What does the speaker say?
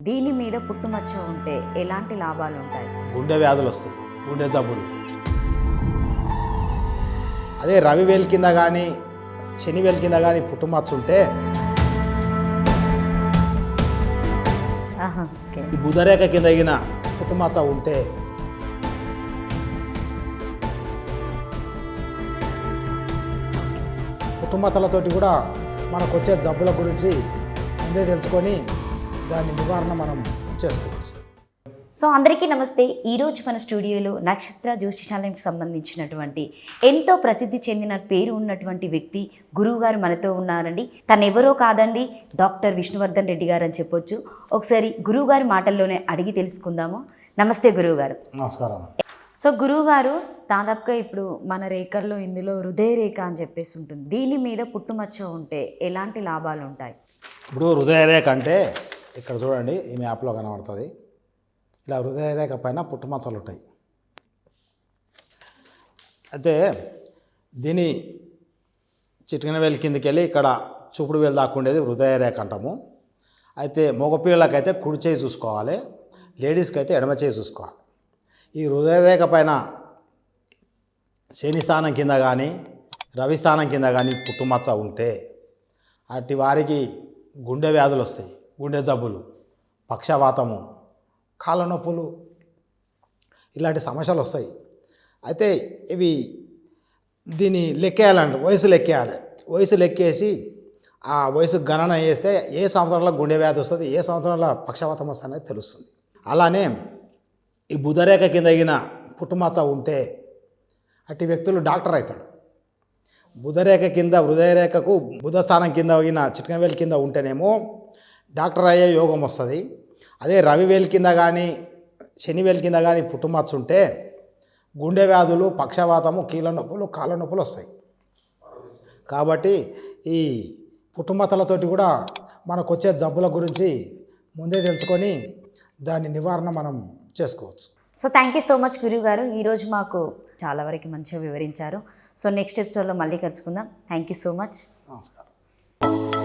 పుట్టుమచ్చ ఉంటే ఎలాంటి లాభాలు ఉంటాయి గుండె వ్యాధులు వస్తాయి. గుండె జబ్బులు. అదే రవి వేలు కింద కానీ శని వేలు కింద కానీ పుట్టుమచ్చ ఉంటే ఈ బుధరేఖ కింద తగిన పుట్టుమచ్చ ఉంటే పుట్టుమచ్చలతోటి కూడా మనకు వచ్చే జబ్బుల గురించి ముందే తెలుసుకొని దాని నివారణ మనం చేసుకోవచ్చు. సో అందరికీ నమస్తే. ఈరోజు మన స్టూడియోలో నక్షత్ర జ్యోతిషాలయంకి సంబంధించినటువంటి ఎంతో ప్రసిద్ధి చెందిన పేరు ఉన్నటువంటి వ్యక్తి గురువు గారు మనతో ఉన్నారండి. తను ఎవరో కాదండి డాక్టర్ విష్ణువర్ధన్ రెడ్డి గారు అని చెప్పొచ్చు. ఒకసారి గురువు గారి మాటల్లోనే అడిగి తెలుసుకుందాము. నమస్తే గురువు గారు నమస్కారం. సో గురువు గారు దాదాపుగా ఇప్పుడు మన రేఖల్లో ఇందులో హృదయ రేఖ అని చెప్పేసి ఉంటుంది. దీని మీద పుట్టుమచ్చ ఉంటే ఎలాంటి లాభాలు ఉంటాయి? ఇప్పుడు హృదయరేఖ అంటే ఇక్కడ చూడండి ఈ మ్యాప్లో కనబడుతుంది. ఇలా హృదయరేఖ పైన పుట్టుమచ్చలు ఉంటాయి అయితే దీని చిటికిన వేలు కిందికి వెళ్ళి ఇక్కడ చూపుడు వేలు దాకా ఉండేది హృదయరేఖ అంటాము. అయితే మగపిల్లలకైతే కుడి చేయి చూసుకోవాలి లేడీస్కి అయితే ఎడమ చేయి చూసుకోవాలి. ఈ హృదయరేఖ పైన శని స్థానం కింద కానీ రవి స్థానం కింద కానీ పుట్టుమచ్చ ఉంటే అట్టి వారికి గుండె వ్యాధులు వస్తాయి గుండె జబ్బులు పక్షవాతము కాళ్ళ నొప్పులు ఇలాంటి సమస్యలు వస్తాయి. అయితే ఇవి దీన్ని లెక్కేయాలంటే వయసు లెక్కేయాలి. వయసు లెక్కేసి ఆ వయసు గణన చేస్తే ఏ సంవత్సరంలో గుండె వ్యాధి వస్తుంది ఏ సంవత్సరంలో పక్షవాతం వస్తుంది అనేది తెలుస్తుంది. అలానే ఈ బుధరేఖ కింద తగిన పుట్టుమచ్చ ఉంటే అట్టి వ్యక్తులు డాక్టర్ అవుతాడు బుధరేఖ కింద హృదయరేఖకు బుధ స్థానం కింద పోయిన చిటికనవేలు కింద ఉంటేనేమో డాక్టర్ అయ్యే యోగం వస్తుంది. అదే రవి వేలు కింద కానీ శని వేలు కింద కానీ పుట్టుమచ్చ ఉంటే గుండె వ్యాధులు పక్షవాతము కీళ్ళ నొప్పులు కాళ్ళ నొప్పులు వస్తాయి. కాబట్టి ఈ పుట్టుమచ్చలతోటి కూడా మనకు వచ్చే జబ్బుల గురించి ముందే తెలుసుకొని దాని నివారణ మనం చేసుకోవచ్చు. So thank you so much గురువు గారు ఈరోజు మాకు చాలా వరకు మంచిగా వివరించారు. సో నెక్స్ట్ ఎపిసోడ్లో మళ్ళీ కలుసుకుందాం. Thank you so much. నమస్కారం.